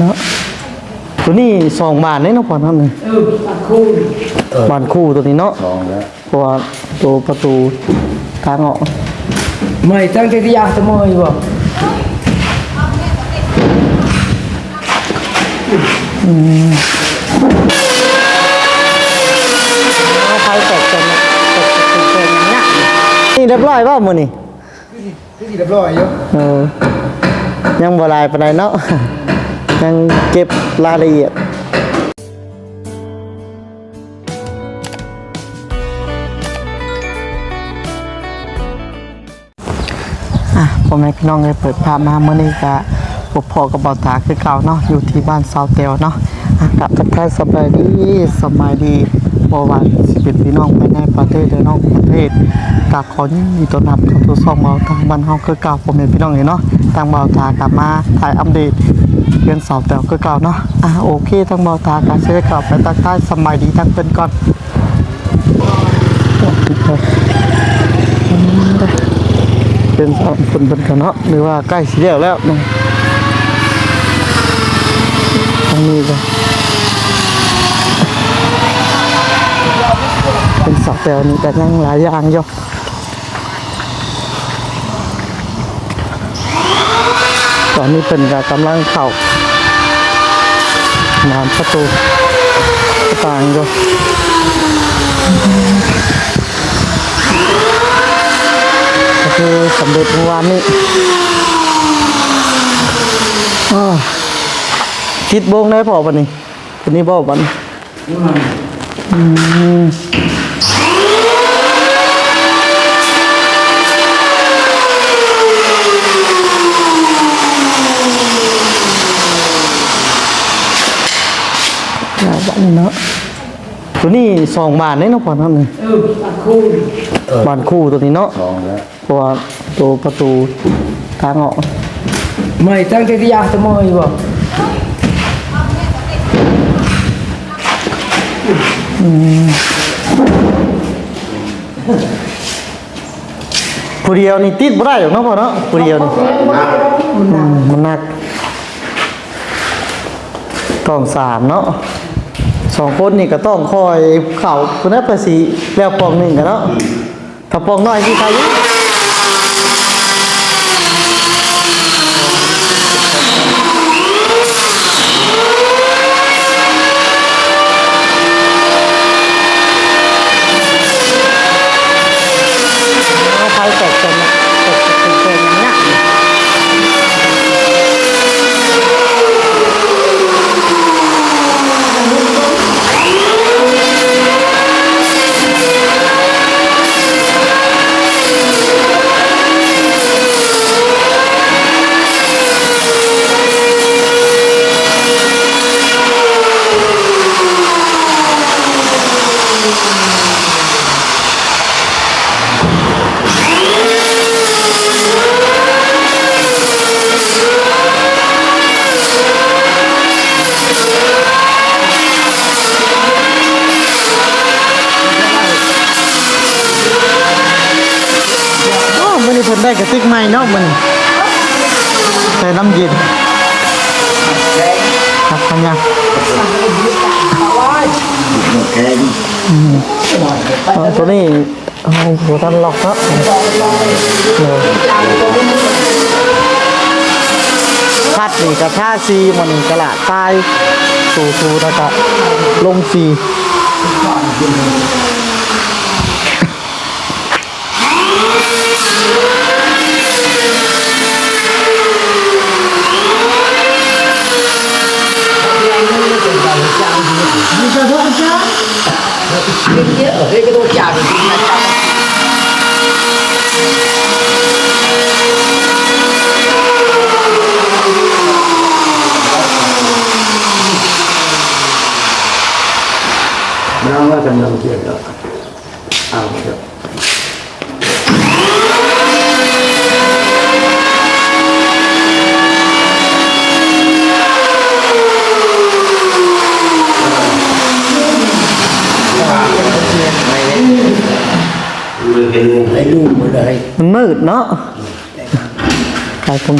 เนาะตัวนี้สองบาทเนี่ยเนาะพอทำนี่เออปากคู่บานคู่ตัวนี้เนาะสองแล้วเพราะว่าตัวประตูทางออกไม่ตั้งใจที่อยากจะมอยบ่เอาไฟแตกจนแตกจนเกินเนี่ยนี่เรียบร้อยเปล่ามือนี่ที่เรียบร้อยอยู่เออยังบลายไปไหนใดเนาะ ยังเก็บรายละเอียดอะพ่อแม่พี่น้องเลยเปิดภาพมาเมื่อนี้ก็พบพอกับเบาตาคือเก่าเนาะอยู่ที่บ้านเซาเตียวเนาะอะกลับทักทายสบายดีสบายดีบ่ว่าสิบเป็นพี่น้องภายในประเทศหรือนอกประเทศก็ขอยินดีต้อนรับเข้าสู่ช่องเบาตาบ้านเฮาคือเก่าพ่อแม่พี่น้องเนาะทางเบาตากลับมาถ่ายอัปเดต เรื่องเสาเตียวคือเก่าเนาะอะโอเคทางเบาตาก็สิได้กลับไปทักทายสบายดีทั้งเพิ่นก่อนเป็นสามคนเป็นกันเนาะหรือว่าใกล้สิแล้วแล้วนะทางนี้ก็เป็นเสาแตวนี่แต่ยังหลายอย่างอยู่ ตอนนี้เป็นการกำลังเข้างานประตูต่างก็คือสำเร็จเมื่อวานนี้อ้าวคิดโบงได้พอวันนี้วันนี้บอกวันอืมหลายวันเนาะ ตัวนี้สองบาทเนี่ยเนาะพอทำหนึ่งเออปากคู่บานคู่ตัวนี้เนาะสองแล้วเพราะว่าตัวประตูทางออกไม่ตั้งใจที่อยากจะมอยบ่ผู้เดียวนี่ติดบ่ได้หรอกเนาะพ่อเนาะผู้เดียวนี่อืมมันหนักต้องสามเนาะ สองคนนี่ก็ต้องคอยเข่าคุณภาษีแล้วปองหนึ่งกันเนาะถ้าปองน้อยที่ใครอยู่เอาไฟแตกจนแตกจนเกินเนี่ยโส่กระติกใหม่เนาะมันใส่น้ำเย็นครับพันยังตัวนี้โอ้โหท่านล็อกเนาะเออพัดนี่กับท่าซีมันกระละตายสูสูแล้วก็ลงซี เน้ำว่ากำลังเกี่ยวกับเอาเถอะ ไอ้ลูกมันเลย มืดเนาะใครคง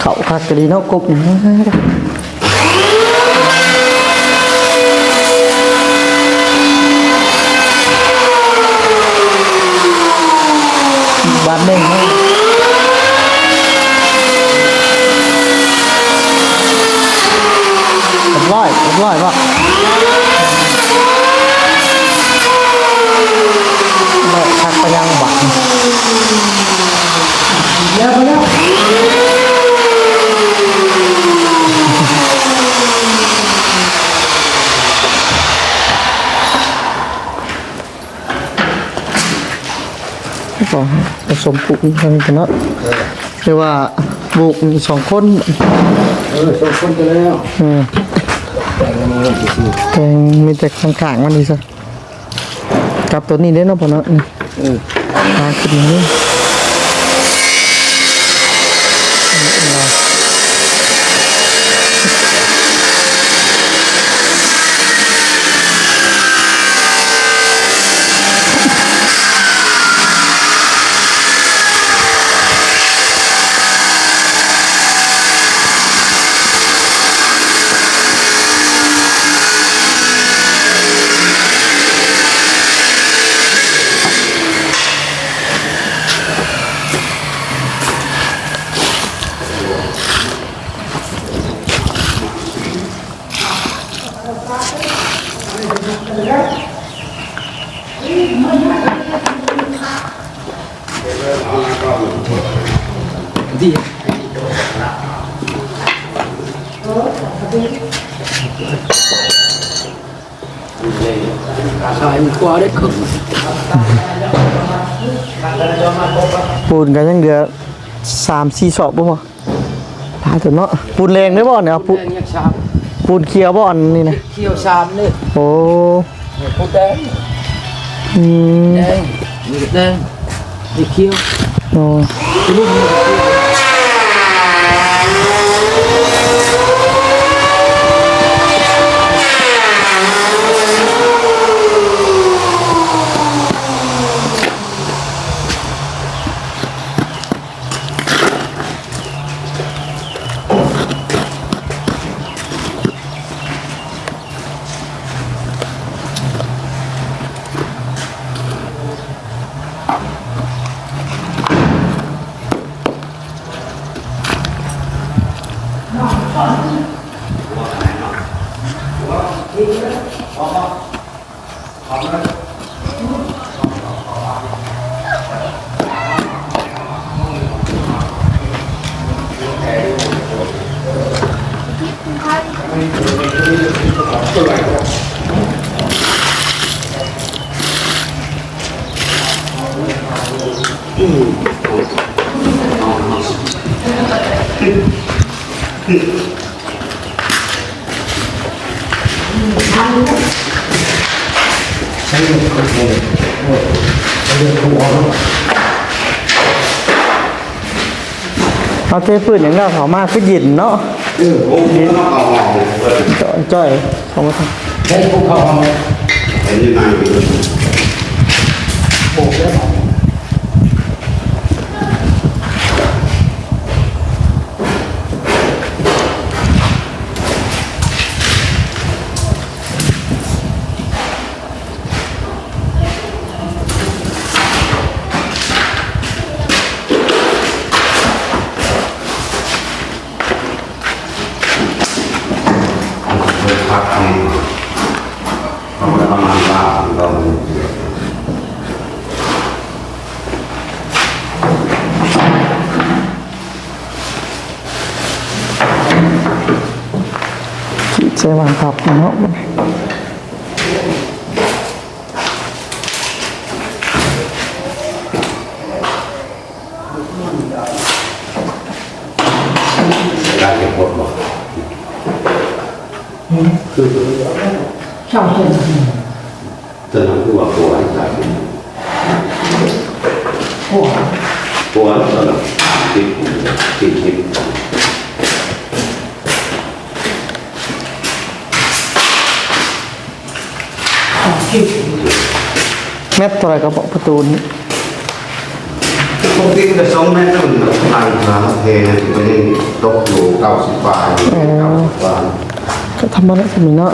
เขาคักกะดีเนาะกบนี่บาดเด้งเนาะเรียบร้อยร้อยป่ะเลยคักไปยังบัก แล้วไปแล้ว ก็ผสมปลูกกันกันเนาะเรียกว่าปลูกมีสองคนเออสองคนไปแล้วเออแต่งงานกี่สิแต่มีแต่ข้างๆมันนี่ซะกับตัวนี้เด้เนาะพ่อเนาะนี่เออทางขึ้นนี้ ขายมันกว่าได้ขึงปูนกันยังเหลือสามสี่ศอกบ่พอพาถึงเนาะปูนแรงได้บ่เนี่ยปูแดงยักษ์ชามปูนเคียวบ่อนนี่นะเขียวชามนี่โอ้ปูแดงอืมแดงนี่แดงนี่เขียวโอ้ Mm-hmm. ลูกนี่เอาเทพื้นอย่างนั้นเขามาคือหยินเนาะโอ้ยต้องเอาออกเลยเปิดจ้อยจ้อยเขามาทำใช้ภูเขาห้องเลยเห็นยังไงอยู่โบกแล้ว พักที่เราไม่ทำงานบ้านเรา ขีดใส่วางพับเนาะการเก็บกดบอกช่างเช่นจะนั่งคือว่าปวดใจโอ้ปวดตลอดติดติดติด แมตตัวอะไรก็บอกประตูนี้ปกติมันจะสองเมตรมันทางทางเทนะถึงไปนี่ตกอยู่เก้าสิบปลายเก้าสิบปลายก็ทำมาแล้วสมิเนาะ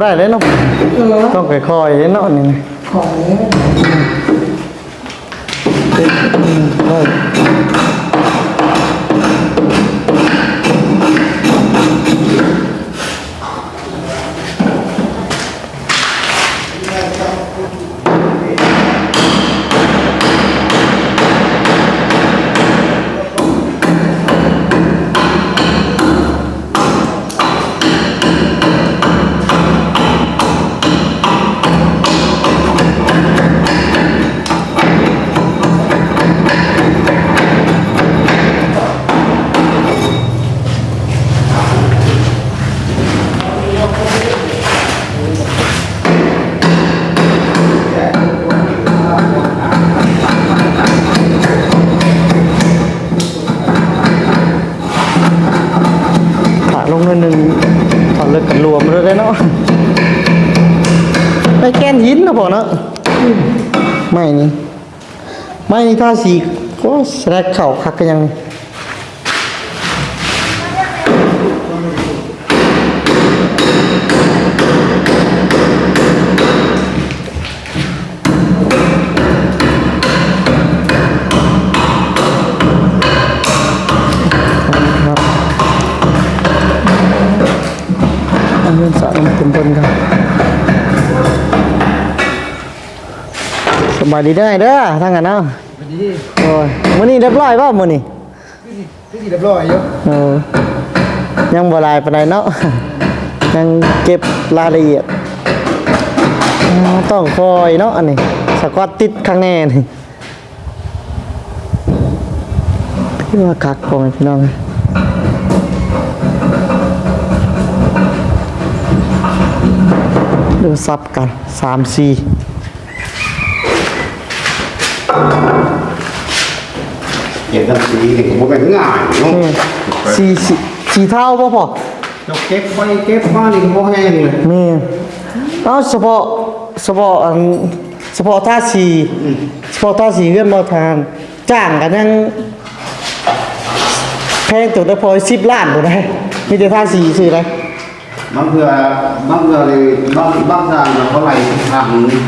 ได้เลยเนาะต้องค่อยๆเนาะนี่นะถ้ เลยเนาะไปแกนหินนะพอเนาะไม่นี่ไม่นี่ถ้าสีก็แสลกเข่าคักกันยัง สระลงเป็นบนครับสบายดีได้อเด้อทางกันเนาะวันนี้โอ้ยมื้อนี้เรียบร้อยป่ะมื้อนี้ที่เรียบร้อยอยู่เออยังบ่หลายปานใดเนาะยังเก็บรายละเอียดอ่าต้องคอยเนาะอันนี้สกอตติดข้างแน่นี่พี่ว่าคักพอไหมพี่น้อง ดูซับกันสามสี่เก็บน้ำสีนี่ผมเป็นง่ายเนาะนี่สี่สี่สี่เท่าป่ะพอเราเก็บไปเก็บมานี่ก็แห้งเลยมีเอาเฉพาะเฉพาะอันเฉพาะท่าสีเฉพาะท่าสีเงื่อนมาทานจ้างกันยังแพงตัวได้พอสิบล้านตัวได้มีแต่ท่าสีสื่ออะไร บางเพื่อบางเพื่อเลยบางบางทางเราเขาไล่ทางนี้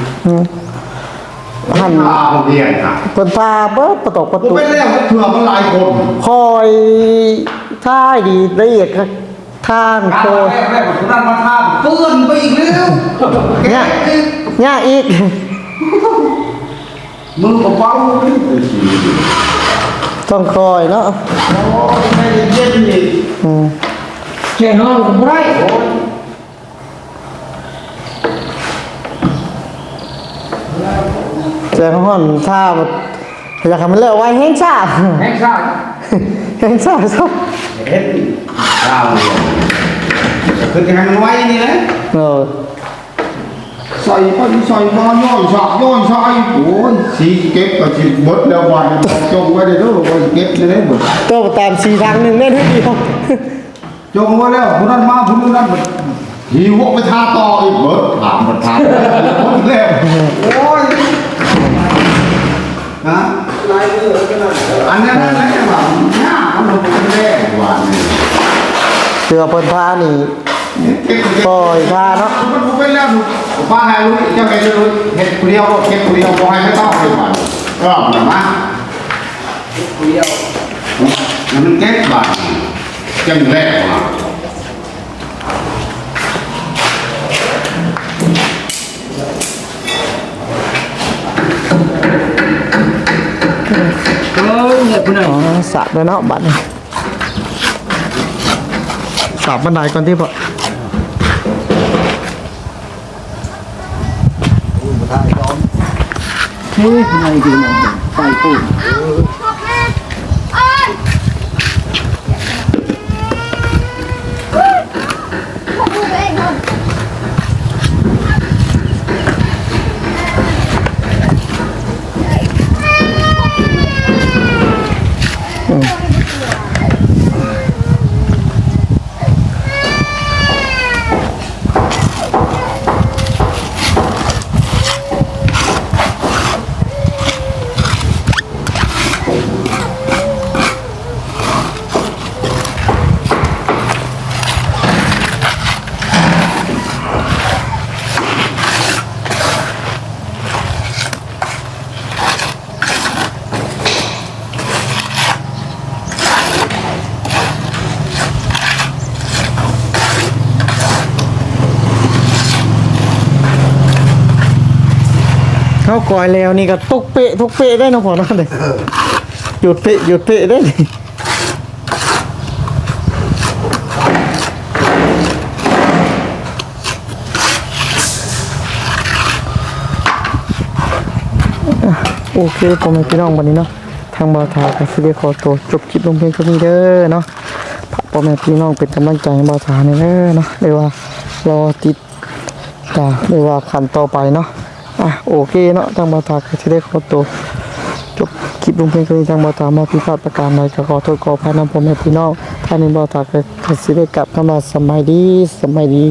หันทางเดียนค่ะเปิดตาเปิดประตกประผมตูเป็นแล้วเพื่อมันหลายคนคอยท่ายดีละเอียดครับท่านโคแม่แม่ผมนั่นมาท่าเปื้อนไปอีกแล้วเนี่ยเนี่ยอีกมือกับเป้าต้องคอยเนาะไม่ได้เย็นนี่อืม แค่ห้องผมไม่ได้แจ้งห่อนท่าอยากให้มันเลิกไว้แห้งชาแห้งชาแห้งชาชอบแหเฮ็ดดาวคือจะให้มันไว้นี่แหละเออใส่ไปใส่มาย่อยสากย่อยสายโอ้ยสีเก็บก็สิบดแล้ววันจงไว้เด้อว่าเก็บได้เบิดตัวตามสีทางหนึ่งได้ทุกเดียว จงไว้แล้วผู้นั้นมาผู้นี้นั้นเบิดหิวไปทาต่ออีกเบิดถามเบิดถามหมดแล้วโอ้ยฮะลายมือแล้วก็นั่นอันนั้นนั่นแหละว่าหน้ามันลงไปแรกว่านี่เสือเพิ่นพานี่เก็บเก็บปล่อยพาเนาะมันบ่เป็นแล้วลูกป้าให้รู้เจ้าให้รู้เฮ็ดผู้เดียวเก็บผู้เดียวบ่ให้ไม่ต้องให้บัดก็มาเดียวมันเก็บบัตร จังแรกว่าเออเนี่ยคุณน่ะอ๋อสาบแล้วเนาะบัดนี้สาบบันไดก่อนที่พอเฮ้ยคุณนายดีนะไปกูเข้ากอยแล้วนี่ก็ตุกเปะทุกเปะได้เนาะพอเนาะเลยหยุดเปะหยุดเปะได้เลยอะโอเคผมเป็นพี่น้องวันนี้เนาะทางบาวทากับซิเดียขอตัวจบคลิปลงเพียงเท่านี้เด้อเนาะฝากพ่อแม่พี่น้องเป็นกำลังใจให้บาวทาในอยเด้อเนาะเรียกว่ารอติดจ้าไม่ว่าขันต่อไปเนาะ อะโอเคเนาะทางบาตาก็จะได้ขอตัวจบคลิปลงเพลงคืนทางบาตามาพิพาทประการใดก็ขอโทษขออภัยนำผมให้พี่น้องท่านนี้บาตาก็จะได้กลับเข้ามาสมัยดีสมัยดี